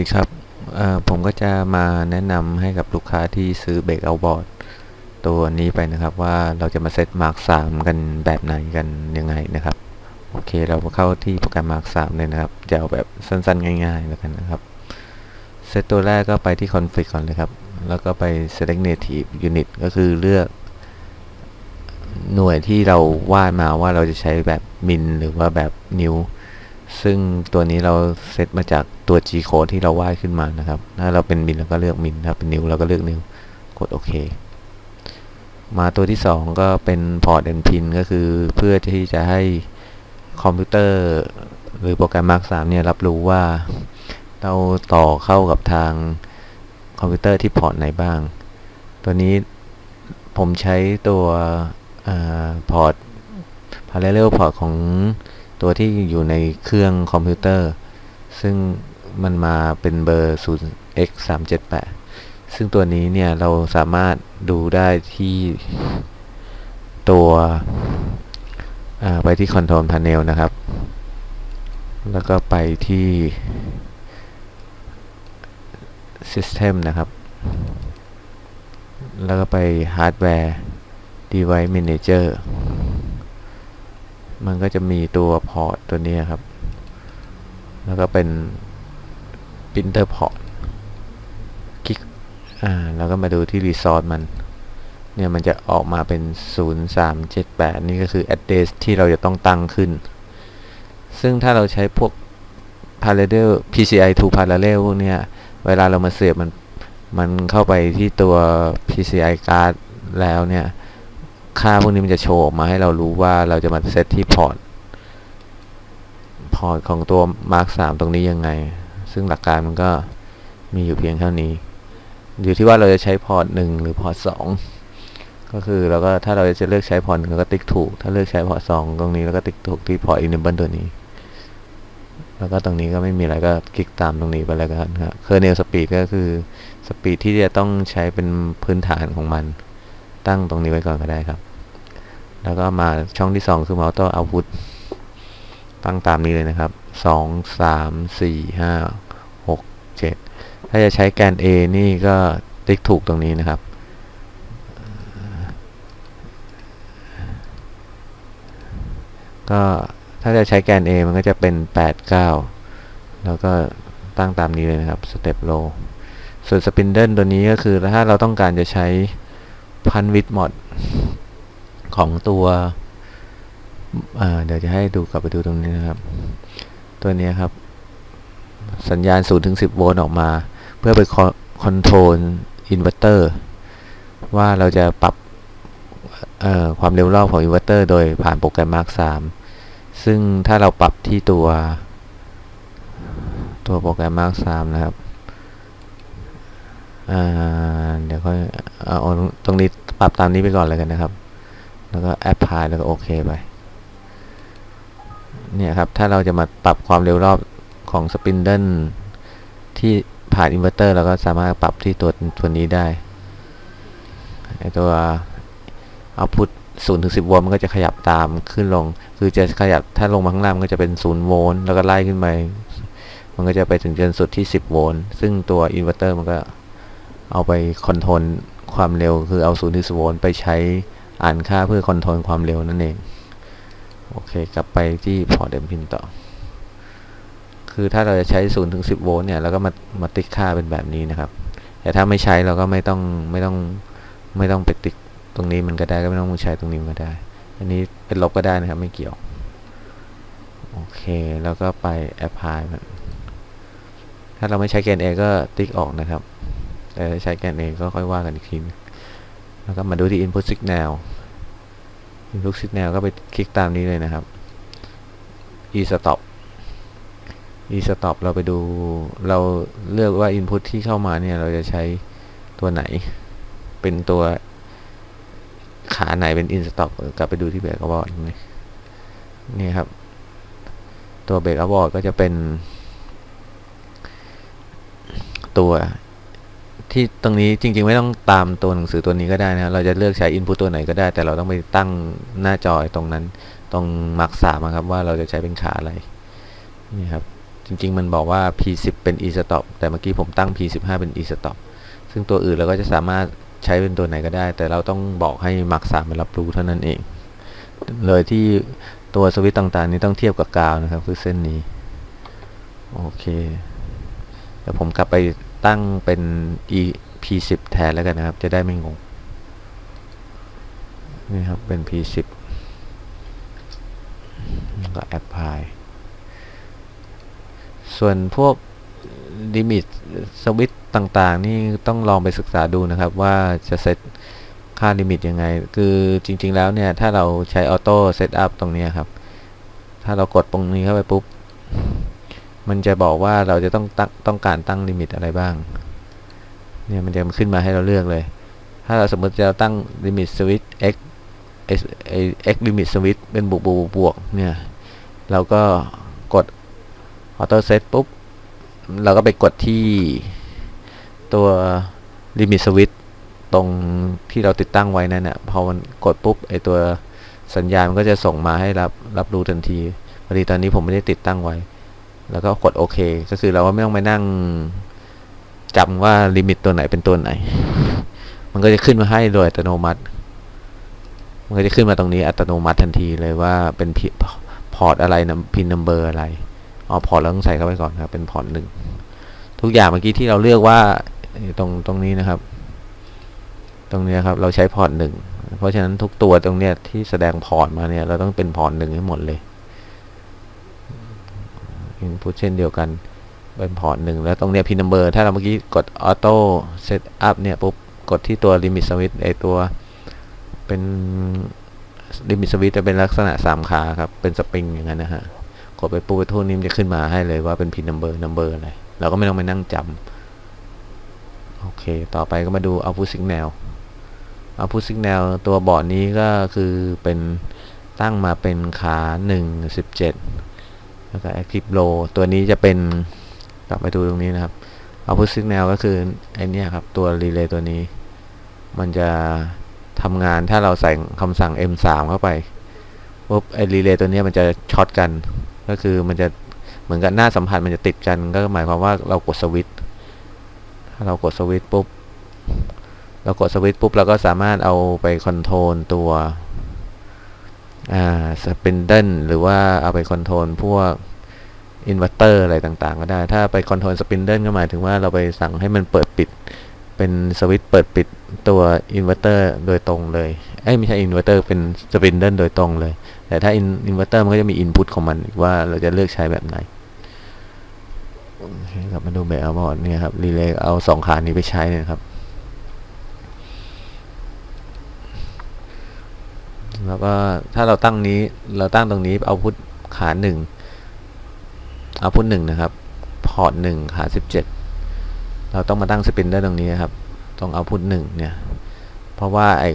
ดีครับ ผมก็จะมาแนะนำให้กับลูกค้าที่ซื้อเบรกเอาบอร์ดตัวนี้ไปนะครับว่าเราจะมาเซตมาร์กสามกันแบบไหนกันยังไงนะครับ โอเคเรามาเข้าที่โปรแกรมมาร์กสามเลยนะครับ จะเอาแบบสั้นๆ ง่ายๆแล้วกันนะครับ เซตตัวแรกก็ไปที่ config ก่อนเลยครับ แล้วก็ไป select native unit ก็คือเลือก หน่วยที่เราวาดมาว่าเราจะใช้แบบมิลหรือว่าแบบนิ้ว ซึ่งตัวนี้เราเซตมาจากตัว G code ที่เราวาดขึ้นมานะครับ ถ้าเราเป็นมิลเราก็เลือกมิลถ้าเป็นนิวเราก็เลือกนิวกดโอเคมาตัวที่ 2 ก็เป็นพอร์ต and pin ก็คือเพื่อที่จะให้คอมพิวเตอร์ หรือโปรแกรม Mark 3เนี่ยรับรู้ว่าเราต่อเข้ากับทางคอมพิวเตอร์ที่พอร์ตไหนบ้าง ตัวนี้ผมใช้ตัวพอร์ต parallel port ของ ตัวที่อยู่ในเครื่องคอมพิวเตอร์ ซึ่งมันมาเป็นเบอร์ 0x 3 7 8ซึ่งตัวนี้เนี่ยเราสามารถดูได้ที่ตัวไปที่ Control Panel นะครับ แล้วก็ไปที่ System นะครับ แล้วก็ไป Hardware Device Manager มันก็จะมีตัวพอร์ตตัวนี้ครับ แล้วก็เป็น printer port คลิกอ่าแล้วก็มาดูที่ resource มัน เนี่ยมันจะออกมาเป็น 0378 นี่ก็คือ address ที่เราจะต้องตั้งขึ้น ซึ่งถ้าเราใช้พวก parallel PCI to parallel พวกเนี้ย เวลาเรามาเสียบมัน มันเข้าไปที่ตัว PCI card แล้วเนี่ย ค่าพวกนี้มันจะโชว์ออกมาให้เรารู้ว่าเราจะมาเซตที่พอร์ต พอร์ตของตัว Mark 3 ตรงนี้ยังไง ซึ่งหลักการมันก็มีอยู่เพียงเท่านี้ อยู่ที่ว่าเราจะใช้พอร์ต1หรือพอร์ต2ก็คือเราก็ถ้าเราจะเลือกใช้พอร์ตหนึ่งเราก็ติ๊กถูก ถ้าเลือกใช้พอร์ต2ตรงนี้เราก็ติ๊กถูกที่พอร์ต enable ตัวนี้ แล้วก็ตรงนี้ก็ไม่มีอะไรก็คลิกตามตรงนี้ไปแล้วกันครับ kernel speed ก็คือสปีดที่จะต้องใช้เป็นพื้นฐานของมัน ตั้งตรงนี้ไว้ก่อนก็ได้ครับ แล้วก็มาช่องที่ 2 คือ Auto Output ตั้งตามนี้เลยนะครับ 2 3 4 5 6 7 ถ้าจะใช้แกน A นี่ก็ติ๊กถูกตรงนี้นะครับ ก็ถ้าจะใช้แกน A มันก็จะเป็น 8 9 แล้วก็ตั้งตามนี้เลยนะครับ Step Low ส่วนสปินเดิลตัวนี้ก็คือถ้าเราต้องการจะใช้ พันวิดมอดของตัวเดี๋ยวจะให้ดูกลับไปดูตรงนี้นะครับ ตัวนี้ครับ สัญญาณ 0 ถึง 10 โวลต์ออกมา เพื่อไปคอนโทรลอินเวอร์เตอร์ว่าเราจะปรับความเร็วรอบของอินเวอร์เตอร์โดยผ่านโปรแกรม Mark 3ซึ่งถ้าเราปรับที่ตัว ตัวโปรแกรม Mark 3นะครับ เดี๋ยวค่อยเอาตรงนี้ปรับตามนี้ไปก่อนเลยกันนะครับ แล้วก็แอปพลายแล้วก็โอเคไป เนี่ยครับ ถ้าเราจะมาปรับความเร็วรอบของสปินเดิลที่ผ่านอินเวอร์เตอร์เราก็สามารถปรับที่ตัวตัวนี้ได้ไอตัวเอาพุท0ถึง10โวลต์มันก็จะขยับตามขึ้นลง คือจะขยับถ้าลงมาข้างล่างมันก็จะเป็น0โวลต์แล้วก็ไล่ขึ้นไป มันก็จะไปถึงจนสุดที่10โวลต์ซึ่งตัวอินเวอร์เตอร์มันก็ เอาไปคอนโทรลความเร็ว คือเอา0ถึง10โวลต์ไปใช้อ่านค่าเพื่อคอนโทรลความเร็วนั่นเอง โอเค กลับไปที่พอร์ตเดมพินต่อ คือถ้าเราจะใช้0ถึง10โวลต์เนี่ยเราก็มามาติ๊กค่าเป็นแบบนี้นะครับ แต่ถ้าไม่ใช้เราก็ไม่ต้องไม่ต้องไม่ต้องไปติ๊กตรงนี้มันก็ได้ก็ไม่ต้องใช้ตรงนี้มันก็ได้ อันนี้เป็นลบก็ได้นะครับไม่เกี่ยว โอเคแล้วก็ไปแอปพลายมันถ้าเราไม่ใช้แกน A ก็ติ๊กออกนะครับ แต่ใช้แกน A ก็ค่อยว่ากันอีกทีแล้วก็มาดูที่ input signal input signal ก็ไปคลิกตามนี้เลยนะครับ e stop e stop เราไปดูเราเลือกว่า input ที่เข้ามาเนี่ย เราจะใช้ตัวไหน เป็นตัวขาไหนเป็น in stop กลับไปดูที่เบรกอบอร์ดนี่ครับ ตัวเบรกอบอร์ดก็จะเป็นตัว ที่ตรงนี้จริง ๆ ไม่ต้องตามตัวหนังสือตัวนี้ก็ได้นะเราจะเลือกใช้ input ตัวไหนก็ได้ แต่เราต้องไปตั้งหน้าจอตรงนั้น ตรงมาร์กสามครับว่าเราจะใช้เป็นขาอะไรนี่ครับจริง ๆ มันบอกว่า p10 เป็น e stop แต่เมื่อกี้ผมตั้ง p15 เป็น e stop ซึ่งตัวอื่นเราก็จะสามารถใช้เป็นตัวไหนก็ได้ แต่เราต้องบอกให้ mark 3มันรับรู้เท่านั้นเอง เลยที่ตัวสวิตช์ต่างๆ นี้ต้องเทียบกับกาวนะครับ คือเส้นนี้โอเคเดี๋ยวผมกลับไป ตั้งเป็น e p10 แทนแล้วกันนะครับ จะได้ไม่งง นี่ครับ เป็น p10 แล้วก็ apply ส่วนพวก limit สวิตต่างๆ นี่ต้องลองไปศึกษาดูนะครับ ว่าจะเซตค่าลิมิตยังไง คือจริง ๆ แล้วเนี่ย ถ้าเราใช้ออโต้เซตอัพตรงนี้ครับ ถ้าเรากดตรงนี้เข้าไปปุ๊บ มันจะบอกว่าเราจะต้องตั้งต้องการตั้งลิมิตอะไรบ้าง เนี่ยมันจะขึ้นมาให้เราเลือกเลย ถ้าเราสมมติจะตั้งลิมิตสวิตช์ x x x limit switch เป็นบวกบวกบวกเนี่ย เราก็กด auto set ปุ๊บ เราก็ไปกดที่ตัว limit switch ตรงที่เราติดตั้งไว้นั่นน่ะพอมันกดปุ๊บไอตัวสัญญาณมันก็จะส่งมาให้รับรับรู้ทันทีพอดีตอนนี้ผมไม่ได้ติดตั้งไว้ แล้วก็กดโอเค ก็คือเราก็ไม่ต้องไปนั่งจำว่าลิมิตตัวไหนเป็นตัวไหน มันก็จะขึ้นมาให้โดยอัตโนมัติ มันก็จะขึ้นมาตรงนี้อัตโนมัติทันทีเลยว่าเป็นพอร์ตอะไรนะพินนัมเบอร์อะไรอ๋อพอร์ตเราต้องใส่เข้าไปก่อนครับ เป็นพอร์ตหนึ่งทุกอย่างเมื่อกี้ที่เราเลือกว่าตรงตรงนี้นะครับ ตรงนี้ครับเราใช้พอร์ตหนึ่งเพราะฉะนั้นทุกตัวตรงเนี้ยที่แสดงพอร์ตมาเนี่ยเราต้องเป็นพอร์ตหนึ่งให้หมดเลย อินพุตเช่นเดียวกันเป็นพอร์ตหนึ่งแล้วตรงเนี้ยพินนัมเบอร์ถ้าเราเมื่อกี้กดออโต้เซตอัพเนี่ยปุ๊บกดที่ตัวลิมิตสวิตไอตัวเป็นลิมิตสวิตจะเป็นลักษณะสามขาครับ เป็นสปริงอย่างนั้นนะฮะกดไปปุ๊บทุกนี้มันจะขึ้นมาให้เลยว่าเป็นพินนัมเบอร์นัมเบอร์อะไรเราก็ไม่ต้องไปนั่งจำโอเค ต่อไปก็มาดู output signal output signal ตัวบอร์ดนี้ก็คือเป็นตั้งมาเป็นขา 1 17 แล้วก็ active low ตัวนี้จะเป็นกลับไปดูตรงนี้นะครับ output signal ก็คือไอเนี้ยครับ ตัว relay ตัวนี้ มันจะทำงานถ้าเราใส่คำสั่ง M3 เข้าไปปุ๊บไอรีเลย์ตัวนี้มันจะช็อตกัน ก็คือมันจะเหมือนกับหน้าสัมผัสมันจะติดกัน ก็หมายความว่าเรากดสวิตช์ถ้าเรากดสวิตช์ปุ๊บ เรากดสวิตช์ปุ๊บเราก็สามารถเอาไปคอนโทรลตัว สปินเดิลหรือว่าเอาไปคอนโทรลพวกอินเวอร์เตอร์อะไรต่างๆ ก็ได้ ถ้าไปคอนโทรลสปินเดิลก็หมายถึงว่าเราไปสั่งให้มันเปิดปิด เป็นสวิตช์เปิดปิดตัวอินเวอร์เตอร์โดยตรงเลย เอ้ไม่ใช่อินเวอร์เตอร์เป็นสปินเดิลโดยตรงเลย แต่ถ้าอินเวอร์เตอร์มันก็จะมีอินพุตของมันว่าเราจะเลือกใช้แบบไหนโอเคครับมาดูแบบบอร์ดเนี่ยครับรีเลย์เอาสองขานี้ไปใช้เนี่ยครับ แล้วก็ถ้าเราตั้งนี้เราตั้งตรงนี้เอาพุทขาหนึ่งเอาพุทหนึ่งนะครับพอร์ตหนึ่งขาสิบเจ็ดเราต้องมาตั้งสปินเดอร์ตรงนี้ครับตรงเอาพุทหนึ่งเนี่ยเพราะว่าไอ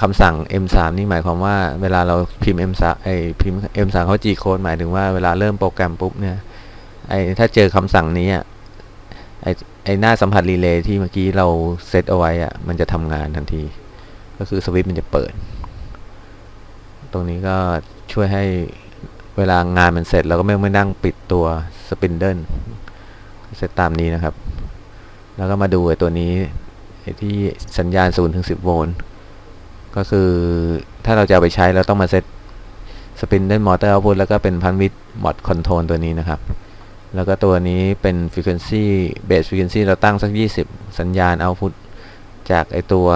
คำสั่ง M3 นี่หมายความว่าเวลาเราพิมพ์ M3 ไอพิมพ์ M3 เขา G code หมายถึงว่าเวลาเริ่มโปรแกรมปุ๊บเนี่ยไอถ้าเจอคำสั่งนี้อะไอไอหน้าสัมผัสรีเลย์ที่เมื่อกี้เราเซตเอาไว้อะมันจะทำงานทันที ก็คือสวิตช์มันจะเปิด ตรงนี้ก็ช่วยให้เวลางานมันเสร็จเราก็ไม่ไม่นั่งปิดตัวสปินเดิลเซตตามนี้นะครับ แล้วก็มาดูไอ้ตัวนี้ไอ้ที่สัญญาณ0ถึง10 โวลต์ ก็คือถ้าเราจะเอาไปใช้เราต้องมาเซตสปินเดิลมอเตอร์เอาพุทแล้วก็เป็นพันวิดมอดคอนโทรลตัวนี้นะครับ แล้วก็ตัวนี้เป็น frequency base frequency เราตั้งสัก 20 สัญญาณเอาพุทจากไอตัว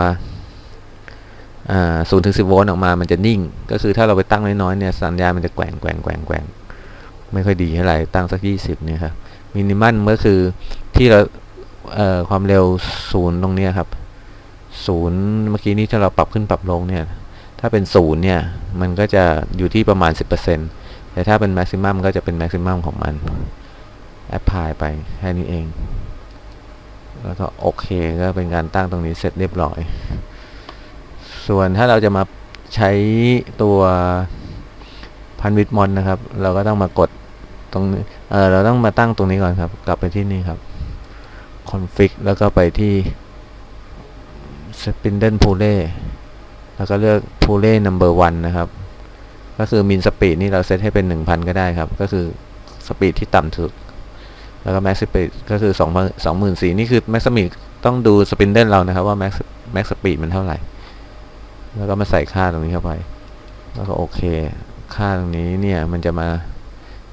ศูนย์ถึงสิบโวลต์ออกมามันจะนิ่ง ก็คือถ้าเราไปตั้งน้อยๆเนี่ยสัญญาณมันจะแกว่งแกว่งแกว่งแกว่งไม่ค่อยดีเท่าไหร่ตั้งสักยี่สิบเนี่ยครับมินิมัมก็คือที่เราเความเร็วศูนย์ตรงนี้ครับศูนย์เมื่อกี้นี้ถ้าเราปรับขึ้นปรับลงเนี่ยถ้าเป็นศูนย์เนี่ยมันก็จะอยู่ที่ประมาณสิบเปอร์เซ็นต์แต่ถ้าเป็นแม็กซิมัมก็จะเป็นแม็กซิมัมของมันแอปพลายไปแค่นี้เอง แล้วก็โอเคก็เป็นการตั้งตรงนี้เสร็จเรียบร้อย ส่วนถ้าเราจะมาใช้ตัวพันวิดมอนนะครับ เราก็ต้องมากดตรงเออเราต้องมาตั้งตรงนี้ก่อนครับ กลับไปที่นี่ครับ config แล้วก็ไปที่ spindle pulley แล้วก็เลือก pulley number one นะครับ ก็คือ min speed นี่เราเซตให้เป็น 1000 ก็ได้ครับ ก็คือสปีดที่ต่ำสุดแล้วก็ max speed ก็คือ2 2 4 0 0 0นี่คือ max speed ต้องดูสปินเดิลเรานะครับว่า max max speed มันเท่าไหร่ แล้วก็มาใส่ค่าตรงนี้เข้าไป แล้วก็โอเค ค่าตรงนี้เนี่ยมันจะมา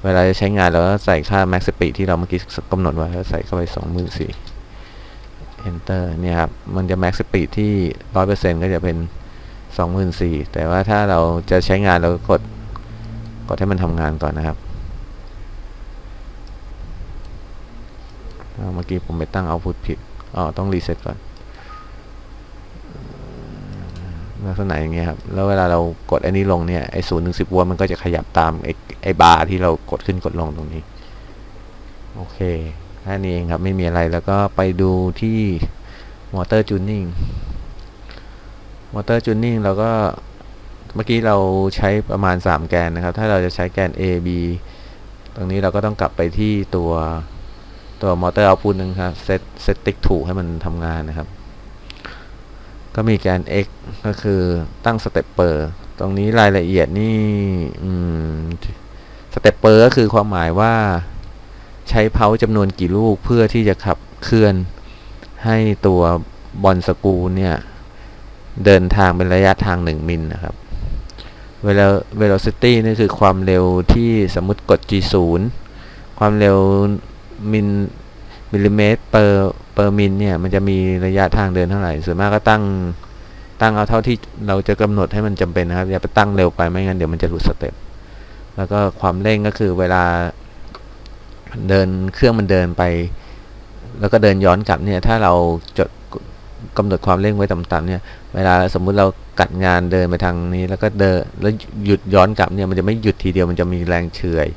เวลาจะใช้งานเราก็ใส่ค่า max speed ที่เราเมื่อกี้กำหนดไว้แล้วใส่เข้าไป 24,000 enter เนี่ยครับ มันจะ max speed ที่ 100%ก็จะเป็น 24,000 แต่ว่าถ้าเราจะใช้งานเราก็กดกดให้มันทำงานก่อนนะครับ เมื่อกี้ผมไปตั้ง output ผิด อ๋อ ต้องรีเซ็ตก่อน ลักษณะอย่างเงี้ยครับแล้วเวลาเรากดอันนี้ลงเนี่ยไอ้ศูนย์ถึงสิบวลต์มันก็จะขยับตามไอ้ไอ้บาร์ที่เรากดขึ้นกดลงตรงนี้ โอเคแค่นี้เองครับไม่มีอะไรแล้วก็ไปดูที่มอเตอร์จูนนิ่งมอเตอร์จูนนิ่งเราก็เมื่อกี้เราใช้ประมาณ 3 แกนนะครับ ถ้าเราจะใช้แกน A B ตรงนี้เราก็ต้องกลับไปที่ตัวตัวมอเตอร์เอาพุตนึงครับเซตเซตติ๊กถูกให้มันทำงานนะครับ ก็มีแกน x ก็คือตั้งสเต็ปเปอร์ตรงนี้รายละเอียดนี่สเต็ปเปอร์ก็คือความหมายว่าใช้เพาจำนวนกี่ลูกเพื่อที่จะขับเคลื่อนให้ตัวบอลสกูเนี่ย เดินทางเป็นระยะทาง 1 มิลนะครับเวลา velocity นี่คือความเร็วที่สมมติกด g 0ความเร็วมิล มิลลิเมตรเปอร์เปอร์มิลเนี่ยมันจะมีระยะทางเดินเท่าไหร่ส่วนมากก็ตั้งตั้งเอาเท่าที่เราจะกำหนดให้มันจำเป็นนะครับอย่าไปตั้งเร็วไปไม่งั้นเดี๋ยวมันจะหลุดสเต็ปแล้วก็ความเร่งก็คือเวลาเดินเครื่องมันเดินไป แล้วก็เดินย้อนกลับเนี่ยถ้าเราจดกำหนดความเร่งไว้ต่ำๆเนี่ยเวลาสมมุติเรากัดงานเดินไปทางนี้ แล้วก็เดินแล้วหยุดย้อนกลับเนี่ยมันจะไม่หยุดทีเดียวมันจะมีแรงเฉื่อย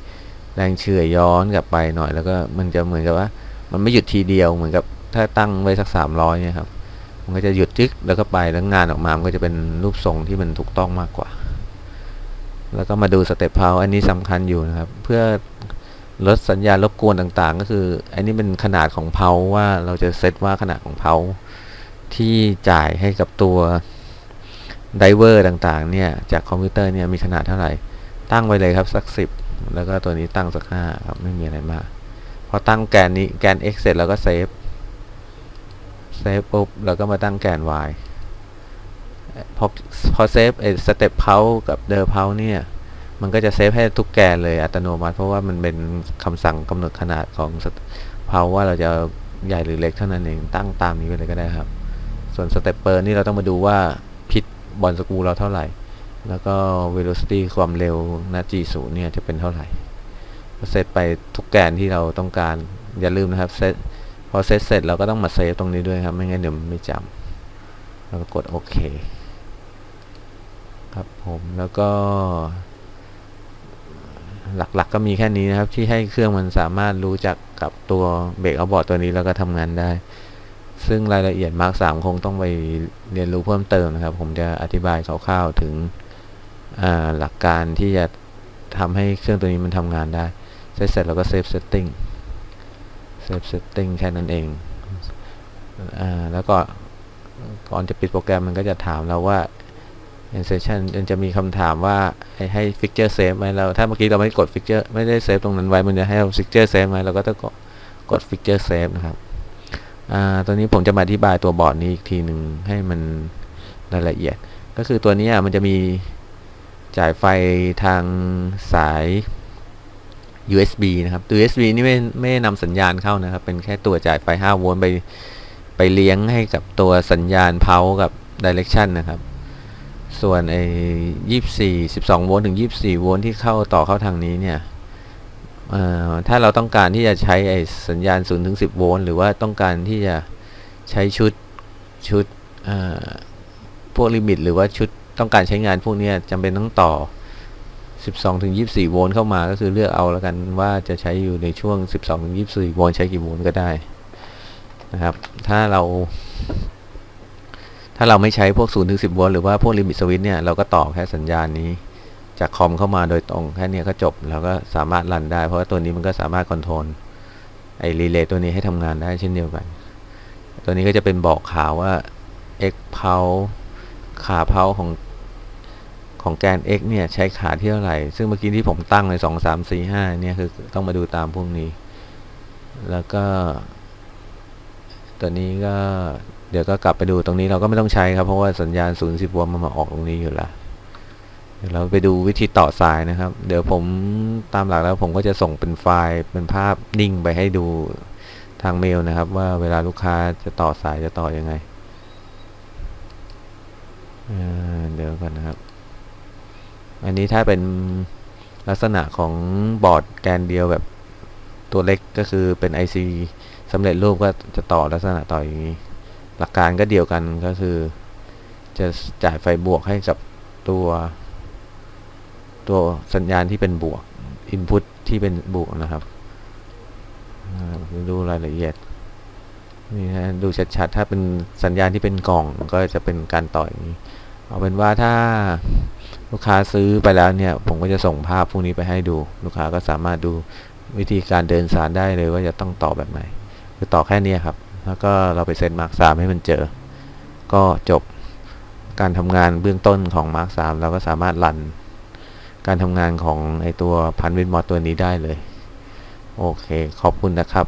แรงเฉื่อยย้อนกลับไปหน่อย แล้วก็มันจะเหมือนกับว่า มันไม่หยุดทีเดียวเหมือนกับถ้าตั้งไว้สักสามร้อยเนี่ยครับ มันก็จะหยุดจึ๊กแล้วก็ไปแล้วงานออกมา มันก็จะเป็นรูปทรงที่มันถูกต้องมากกว่า แล้วก็มาดูสเต็ปเพาอันนี้สำคัญอยู่นะครับ เพื่อลดสัญญาณรบกวนต่างๆ ก็คือ อันนี้เป็นขนาดของเพาว่าเราจะเซตว่าขนาดของเพาที่จ่ายให้กับตัวไดเวอร์ต่างๆ เนี่ย จากคอมพิวเตอร์เนี่ยมีขนาดเท่าไหร่ ตั้งไว้เลยครับสักสิบแล้วก็ตัวนี้ตั้งสักห้าครับไม่มีอะไรมาก พอตั้งแกนนี้แกน x เสร็จแล้วก็เซฟ เซฟปุ๊บแล้วก็มาตั้งแกน y พอพอเซฟไอ้สเต็ปเพากับเดอร์เพาเนี่ย มันก็จะเซฟให้ทุกแกนเลยอัตโนมัติ เพราะว่ามันเป็นคำสั่งกำหนดขนาดของเพาว่าเราจะใหญ่หรือเล็กเท่านั้นเองตั้งตามนี้ไปเลยก็ได้ครับ ส่วนสเต็ปเปอร์นี่เราต้องมาดูว่าพิษบอลสกูเราเท่าไหร่ แล้วก็ velocity ความเร็วณ g 0เนี่ยจะเป็นเท่าไหร่ เซตไปทุกแกนที่เราต้องการอย่าลืมนะครับเซตพอเซตเสร็จเราก็ต้องมาเซฟตรงนี้ด้วยครับ ไม่งั้นเดี๋ยวไม่จำแล้วก็กดโอเคครับผมแล้วก็ หลักๆกก็มีแค่นี้นะครับ ที่ให้เครื่องมันสามารถรู้จักกับตัวเบรกเอาบอร์ดตัวนี้แล้วก็ทำงานได้ ซึ่งรายละเอียดมาร์กสามคงต้องไปเรียนรู้เพิ่มเติมนะครับ ผมจะอธิบายคร่าวๆถึงหลักการที่จะทำให้เครื่องตัวนี้มันทำงานได้ เสร็จเสร็จเราก็เซฟเซตติ้งเซฟเซตติ้งแค่นั้นเองอ่าแล้วก็ก่อนจะปิดโปรแกรมมันก็จะถามเราว่า insertion มันจะมีคำถามว่าให้ให้ fixture save ไหมเราถ้าเมื่อกี้เราไม่กด fixture ไม่ได้เซฟตรงนั้นไว้มันจะให้เรา fixture save ไหมเราก็ต้องกดกด fixture save นะครับอ่าตัวนี้ผมจะมาอธิบายตัวบอร์ดนี้อีกทีหนึ่งให้มันรายละเอียด ก็คือตัวนี้มันจะมีจ่ายไฟทางสาย USB นะครับตัว USB นี่ไม่ไม่นำสัญญาณเข้านะครับ เป็นแค่ตัวจ่ายไฟ 5 โวลต์ไปไปเลี้ยงให้กับตัวสัญญาณเพากับ direction นะครับ ส่วนไอ้24 12 โวลต์ถึง 24 โวลต์ที่เข้าต่อเข้าทางนี้เนี่ยถ้าเราต้องการที่จะใช้ไอ้สัญญาณ0ถึง10 โวลต์หรือว่าต้องการที่จะใช้ชุดชุดพวกลิมิต หรือว่าชุดต้องการใช้งานพวกนี้จำเป็นต้องต่อ 12ถึง24 โวลต์เข้ามาก็คือเลือกเอาแล้วกันว่าจะใช้อยู่ในช่วง 12ถึง24 โวลต์ใช้กี่โวลต์ก็ได้นะครับ ถ้าเราถ้าเราไม่ใช้พวก0ถึง10โวลต์หรือว่าพวกลิมิตสวิตช์เนี่ยเราก็ต่อแค่สัญญาณนี้ จากคอมเข้ามาโดยตรงแค่นี้ก็จบแล้วก็สามารถรันได้ เพราะว่าตัวนี้มันก็สามารถคอนโทรลไอ้รีเลย์ตัวนี้ให้ทำงานได้เช่นเดียวกัน ตัวนี้ก็จะเป็นบอกข่าวว่า x เพาขาเพาของ ของแกน x เนี่ยใช้ขาที่เท่าไหร่ ซึ่งเมื่อกี้ที่ผมตั้งใน 2 3 4 5 เนี่ยคือต้องมาดูตามพวกนี้ แล้วก็ ตัวนี้ก็เดี๋ยวก็กลับไปดูตรงนี้เราก็ไม่ต้องใช้ครับ เพราะว่าสัญญาณ0 10โวลต์มันมาออกตรงนี้อยู่ล้วเดี๋ยวเราไปดูวิธีต่อสายนะครับ เดี๋ยวผมตามหลักแล้วผมก็จะส่งเป็นไฟล์เป็นภาพนิ่งไปให้ดูทางเมลนะครับ ว่าเวลาลูกค้าจะต่อสายจะต่อยังไงเเดี๋ยวก่อนนะครับ อันนี้ถ้าเป็นลักษณะของบอร์ดแกนเดียวแบบตัวเล็กก็คือเป็น IC สำเร็จรูปก็จะต่อลักษณะต่ออย่างนี้ หลักการก็เดียวกันก็คือ จะจ่ายไฟบวกให้กับตัว ตัวสัญญาณที่เป็นบวก Input ที่เป็นบวกนะครับอ่าดูรายละเอียดนี่ฮะดูชัดๆ ถ้าเป็นสัญญาณที่เป็นกล่องก็จะเป็นการต่ออย่างนี้ เอาเป็นว่าถ้า ลูกค้าซื้อไปแล้วเนี่ยผมก็จะส่งภาพพวกนี้ไปให้ดู ลูกค้าก็สามารถดูวิธีการเดินสารได้เลยว่าจะต้องต่อแบบไหนคือต่อแค่นี้ครับ แล้วก็เราไปเซ็นมาร์กสามให้มันเจอ ก็จบการทำงานเบื้องต้นของมาร์กสามเราก็สามารถรัน การทำงานของไอตัวพันวินมอดตัวนี้ได้เลย โอเค ขอบคุณนะครับ